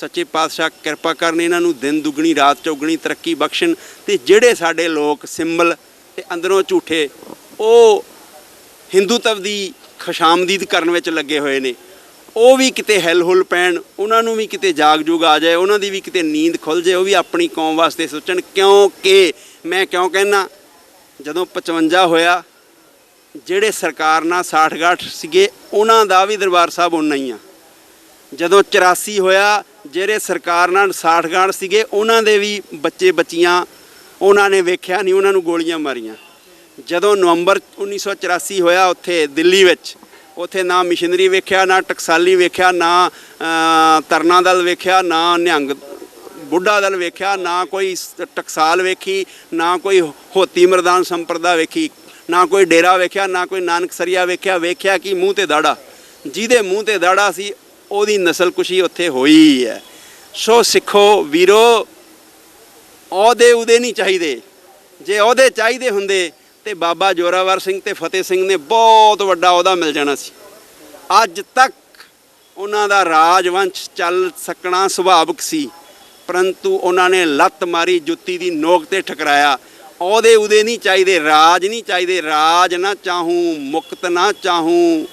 ਸੱਚੇ ਪਾਤਸ਼ਾਹ ਕਿਰਪਾ ਕਰਨ ਇਹਨਾਂ ਨੂੰ ਦਿਨ ਦੁੱਗਣੀ, ਰਾਤ ਚੌਗਣੀ ਤਰੱਕੀ ਬਖਸ਼ਣ ਤੇ ਜਿਹੜੇ ਸਾਡੇ ਲੋਕ ਸਿੰਬਲ ਤੇ ਅੰਦਰੋਂ ਝੂਠੇ, ਉਹ ਹਿੰਦੂਤਵ ਦੀ ਖੁਸ਼ਾਮਦੀਦ ਕਰਨ ਵਿੱਚ ਲੱਗੇ ਹੋਏ ਨੇ। ਉਹ ਵੀ ਕਿਤੇ ਹਿਲ ਹੁਲ ਪੈਣ, ਉਹਨਾਂ ਨੂੰ ਵੀ ਕਿਤੇ ਜਾਗ ਜੂਗ ਆ ਜਾਏ, ਉਹਨਾਂ ਦੀ ਵੀ ਕਿਤੇ ਨੀਂਦ ਖੁੱਲ ਜਾਏ, ਉਹ ਵੀ ਆਪਣੀ ਕੌਮ ਵਾਸਤੇ ਸੋਚਣ ਕਿਉਂਕਿ ਮੈਂ ਕਿਉਂ ਕਹਿਣਾ ਜਦੋਂ 55 ਹੋਇਆ, ਜਿਹੜੇ ਸਰਕਾਰ ਨਾਲ 60 ਗਾਠ ਸੀਗੇ, ਉਹਨਾਂ ਦਾ ਵੀ ਦਰਬਾਰ ਸਾਹਿਬ ਉਨਾ ਹੀ ਆ। ਜਦੋਂ 84 ਹੋਇਆ ਜਿਹੜੇ ਸਰਕਾਰ ਨਾਲ 60 ਸੀਗੇ ਉਹਨਾਂ ਦੇ ਵੀ ਬੱਚੇ ਬੱਚੀਆਂ ਉਹਨਾਂ ਨੇ ਵੇਖਿਆ ਨਹੀਂ ਉਹਨਾਂ ਨੂੰ ਗੋਲੀਆਂ ਮਾਰੀਆਂ। ਜਦੋਂ ਨਵੰਬਰ 1984 ਹੋਇਆ ਉੱਥੇ ਦਿੱਲੀ ਵਿੱਚ ਉੱਥੇ ਨਾ ਮਿਸ਼ਨਰੀ ਵੇਖਿਆ ਨਾ ਟਕਸਾਲੀ ਵੇਖਿਆ ਨਾ ਅਹ, ਤਰਨਾ ਦਲ ਵੇਖਿਆ ਨਾ ਨਿਹੰਗ ਬੁੱਢਾ ਦਲ ਵੇਖਿਆ ਨਾ ਕੋਈ ਟਕਸਾਲ ਵੇਖੀ ਨਾ ਕੋਈ ਹੋਤੀ ਮਰਦਾਨ ਸੰਪਰਦਾ ਵੇਖੀ ਨਾ ਕੋਈ ਡੇਰਾ ਵੇਖਿਆ ਨਾ ਕੋਈ ਨਾਨਕ ਸਰੀਆ ਵੇਖਿਆ ਵੇਖਿਆ ਕਿ ਮੂੰਹ ਤੇ ਦਾੜਾ। ਜਿਹਦੇ ਮੂੰਹ ਤੇ ਦਾੜਾ ਸੀ ਉਹਦੀ ਨਸਲਕੁਸ਼ੀ ਉੱਥੇ ਹੋਈ ਹੈ ਸੋ ਸਿੱਖੋ ਵੀਰੋ, ਅਹੁਦੇ ਉਹਦੇ ਨਹੀਂ ਚਾਹੀਦੇ। ਜੇ ਅਹੁਦੇ ਚਾਹੀਦੇ ਹੁੰਦੇ ਤੇ ਬਾਬਾ ਜੋਰਾਵਰ ਸਿੰਘ ਤੇ ਫਤਿਹ ਸਿੰਘ ਨੇ ਬਹੁਤ ਵੱਡਾ ਅਹੁਦਾ ਮਿਲ ਜਾਣਾ ਸੀ। ਅੱਜ ਤੱਕ ਉਹਨਾਂ ਦਾ ਰਾਜਵੰਸ਼ ਚੱਲ ਸਕਣਾ ਸੁਭਾਵਿਕ ਸੀ, ਪਰੰਤੂ ਉਹਨਾਂ ਨੇ ਲੱਤ ਮਾਰੀ, ਜੁੱਤੀ ਦੀ ਨੋਕ ਤੇ ਠਕਰਾਇਆ। ਉਹਦੇ ਉਹਦੇ ਨਹੀਂ ਚਾਹੀਦੇ, ਰਾਜ ਨਹੀਂ ਚਾਹੀਦੇ, ਰਾਜ ਨਾ ਚਾਹੂੰ, ਮੁਕਤ ਨਾ ਚਾਹੂੰ।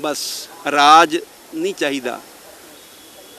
ਬਸ ਰਾਜ ਨਹੀਂ ਚਾਹੀਦਾ।